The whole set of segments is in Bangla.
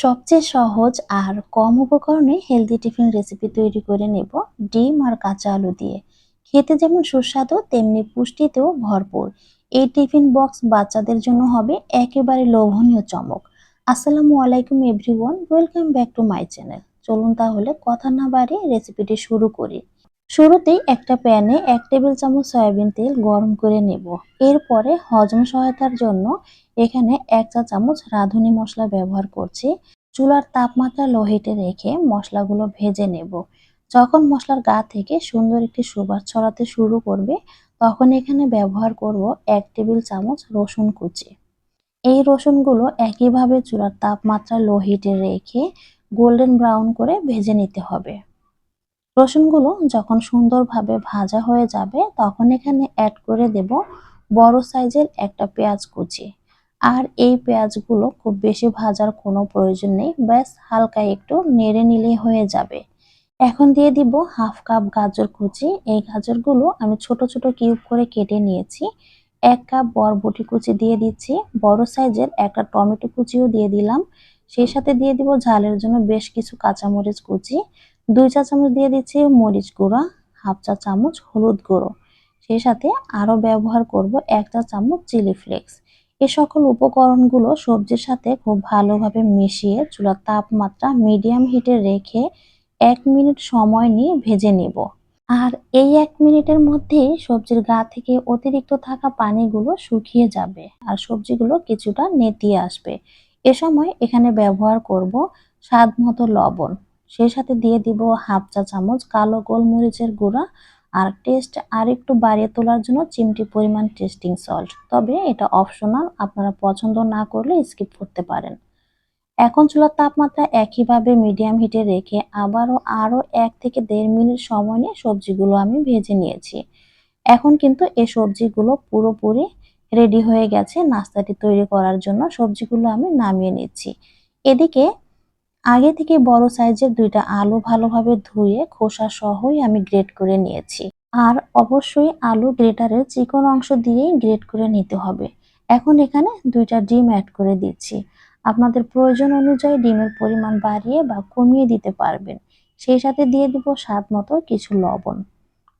সবচেয়ে সহজ আর কম উপকরণে হেলদি টিফিন রেসিপি তৈরি করে নেব ডিম আর কাঁচা আলু দিয়ে। খেতে যেমন সুস্বাদু, তেমনি পুষ্টিতেও ভরপুর। এই টিফিন বক্স বাচ্চাদের জন্য হবে একেবারে লোভনীয় চমক। আসসালামু আলাইকুম everyone welcome back to my channel চলুন তাহলে কথা না বাড়িয়ে রেসিপিটি শুরু করি। শুরুতেই একটা প্যানে এক টেবিল চামচ সয়াবিন তেল গরম করে নেব। এরপরে হজম সহায়তার জন্য এখানে এক চা চামচ রাঁধুনি মশলা ব্যবহার করছি। চুলার তাপমাত্রা লো হিটে রেখে মশলাগুলো ভেজে নেব। যখন মশলার গা থেকে সুন্দর একটি সুবাস ছড়াতে শুরু করবে, তখন এখানে ব্যবহার করব এক টেবিল চামচ রসুন কুচি। এই রসুনগুলো একইভাবে চুলার তাপমাত্রা লো হিটে রেখে গোল্ডেন ব্রাউন করে ভেজে নিতে হবে। রসুনগুলো যখন সুন্দরভাবে ভাজা হয়ে যাবে, তখন এখানে অ্যাড করে দেব বড় সাইজের একটা পেঁয়াজ কুচি। আর এই পেঁয়াজগুলো খুব বেশি ভাজার কোনো প্রয়োজন নেই, ব্যাস হালকা একটু নেড়ে নিলেই হয়ে যাবে। এখন দিয়ে দিব হাফ কাপ গাজর কুচি। এই গাজরগুলো আমি ছোট ছোট কিউব করে কেটে নিয়েছি। এক কাপ বরবটি কুচি দিয়ে দিচ্ছি। বড় সাইজের একটা টমেটো কুচিও দিয়ে দিলাম। সেই সাথে দিয়ে দিব ঝালের জন্য বেশ কিছু কাঁচামরিচ কুচি। দুই চা চামচ দিয়ে দিচ্ছি মরিচ গুঁড়া, হাফ চা চামচ হলুদ গুঁড়ো। সেই সাথে আরও ব্যবহার করব এক চা চামচ চিলি ফ্লেক্স। এ সকল উপকরণগুলো সবজির সাথে খুব ভালোভাবে মিশিয়ে চুলার তাপমাত্রা মিডিয়াম হিটে রেখে এক মিনিট সময় নিয়ে ভেজে নেব। আর এই এক মিনিটের মধ্যেই সবজির গা থেকে অতিরিক্ত থাকা পানিগুলো শুকিয়ে যাবে আর সবজিগুলো কিছুটা নেতিয়ে আসবে। এ সময় এখানে ব্যবহার করব স্বাদ মতো লবণ। সেই সাথে দিয়ে দিব হাফ চা চামচ কালো গোলমরিচের গুঁড়া আর টেস্ট আর একটু বাড়িয়ে তোলার জন্য চিমটি পরিমাণ টেস্টিং সল্ট তবে এটা অপশনাল আপনারা পছন্দ না করলে স্কিপ করতে পারেন। এখন চুলার তাপমাত্রা একইভাবে মিডিয়াম হিটে রেখে আবারও আরও এক থেকে দেড় মিনিট সময় নিয়ে সবজিগুলো আমি ভেজে নিয়েছি। এখন কিন্তু এই সবজিগুলো পুরোপুরি রেডি হয়ে গেছে, নাস্তাটি তৈরি করার জন্য সবজিগুলো আমি নামিয়ে নিচ্ছি। এদিকে আগে থেকে বড় সাইজের দুইটা আলু ভালোভাবে ধুয়ে খোসা সহই আমি গ্রেট করে নিয়েছি। আর অবশ্যই আলু গ্রেটারের চিকন অংশ দিয়েই গ্রেট করে নিতে হবে। এখন এখানে দুইটা ডিম অ্যাড করে দিচ্ছি। আপনাদের প্রয়োজন অনুযায়ী ডিমের পরিমাণ বাড়িয়ে বা কমিয়ে দিতে পারবেন। সেই সাথে দিয়ে দিব স্বাদ মতো কিছু লবণ।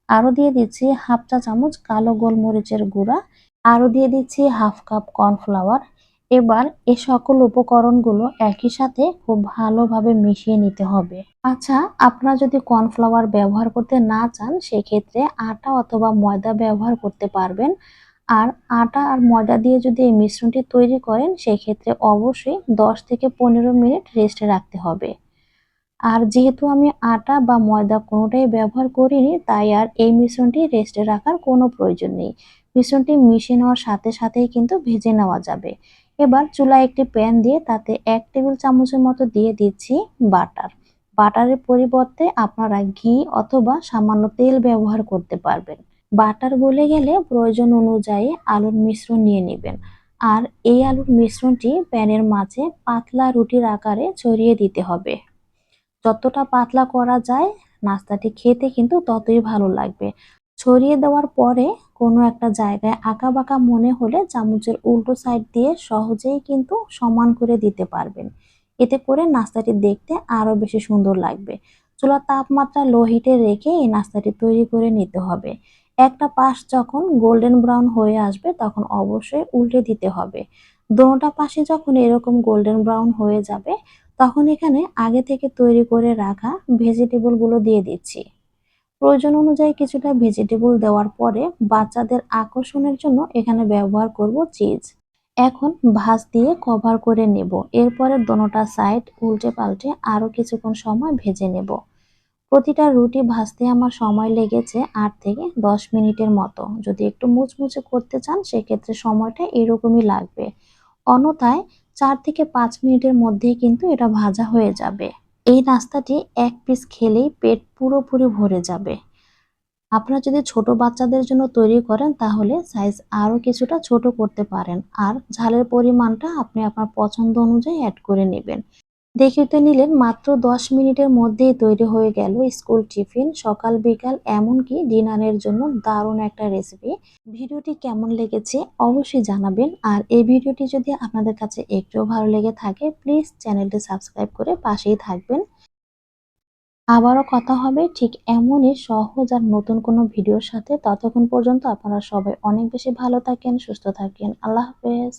আরও দিয়ে দিচ্ছি হাফ চা চামচ কালো গোলমরিচের গুঁড়া। আরও দিয়ে দিচ্ছি হাফ কাপ কর্নফ্লাওয়ার। এবার এ সকল উপকরণগুলো একই সাথে খুব ভালোভাবে মিশিয়ে নিতে হবে। আচ্ছা আপনারা যদি কর্নফ্লাওয়ার ব্যবহার করতে না চান, সেক্ষেত্রে আটা অথবা ময়দা ব্যবহার করতে পারবেন। আর আটা আর ময়দা দিয়ে যদি এই মিশ্রণটি তৈরি করেন, সেক্ষেত্রে অবশ্যই দশ থেকে পনেরো মিনিট রেস্টে রাখতে হবে। আর যেহেতু আমি আটা বা ময়দা কোনোটাই ব্যবহার করিনি, তাই আর এই মিশ্রণটি রেস্টে রাখার কোনো প্রয়োজন নেই। মিশ্রণটি মিশিয়ে নেওয়ার সাথে সাথেই কিন্তু ভেজে নেওয়া যাবে। এবার চুলায় একটি প্যান দিয়ে তাতে এক টেবিল চামচের মতো দিয়ে দিচ্ছি বাটার। বাটারের পরিবর্তে আপনারা ঘি অথবা সামান্য তেল ব্যবহার করতে পারবেন। বাটার গলে গেলে প্রয়োজন অনুযায়ী আলুর মিশ্রণ নিয়ে নেবেন। আর এই আলুর মিশ্রণটি প্যানের মাঝে পাতলা রুটির আকারে ছড়িয়ে দিতে হবে। যতটা পাতলা করা যায়, নাস্তাটি খেতে কিন্তু ততই ভালো লাগবে। ছড়িয়ে দেওয়ার পরে কোনো একটা জায়গায় আঁকা বাঁকা মনে হলে চামচের উল্টো সাইড দিয়ে সহজেই কিন্তু সমান করে দিতে পারবেন। এতে করে নাস্তাটি দেখতে আরও বেশি সুন্দর লাগবে। চুলার তাপমাত্রা লো হিটে রেখে এই নাস্তাটি তৈরি করে নিতে হবে। একটা পাশ যখন গোল্ডেন ব্রাউন হয়ে আসবে তখন অবশ্যই উল্টে দিতে হবে। দোনোটা পাশে যখন এরকম গোল্ডেন ব্রাউন হয়ে যাবে তখন এখানে আগে থেকে তৈরি করে রাখা ভেজিটেবলগুলো দিয়ে দিচ্ছি। প্রয়োজন অনুযায়ী কিছুটা ভেজিটেবল দেওয়ার পরে বাচ্চাদের আকর্ষণের জন্য এখানে ব্যবহার করব চিজ এখন ভাজ দিয়ে কভার করে নেব। এরপরে দোনোটা সাইড উল্টে পাল্টে আরও কিছুক্ষণ সময় ভেজে নেব। প্রতিটা রুটি ভাজতে আমার সময় লেগেছে আট থেকে দশ মিনিটের মতো। যদি একটু মুচমুচে করতে চান, সেক্ষেত্রে সময়টা এরকমই লাগবে। অন্যথায় চার থেকে পাঁচ মিনিটের মধ্যেই কিন্তু এটা ভাজা হয়ে যাবে। এই নাস্তাটি এক পিস খেলেই পেট পুরোপুরি ভরে যাবে। আপনারা যদি ছোট বাচ্চাদের জন্য তৈরি করেন, তাহলে সাইজ আরও কিছুটা ছোট করতে পারেন। আর ঝালের পরিমাণটা আপনি আপনার পছন্দ অনুযায়ী অ্যাড করে নেবেন। দেখে তো নিলেন মাত্র দশ মিনিটের মধ্যেই তৈরি হয়ে গেল স্কুল টিফিন। সকাল বিকাল এমনকি ডিনারের জন্য দারুণ একটা রেসিপি ভিডিওটি কেমন লেগেছে অবশ্যই জানাবেন। আর এই ভিডিওটি যদি আপনাদের কাছে একটুও ভালো লেগে থাকে প্লিজ চ্যানেলটি সাবস্ক্রাইব করে পাশেই থাকবেন। আবারও কথা হবে ঠিক এমনই সহজ আর নতুন কোনো ভিডিওর সাথে। ততক্ষণ পর্যন্ত আপনারা সবাই অনেক বেশি ভালো থাকেন, সুস্থ থাকেন। আল্লাহ হাফেজ।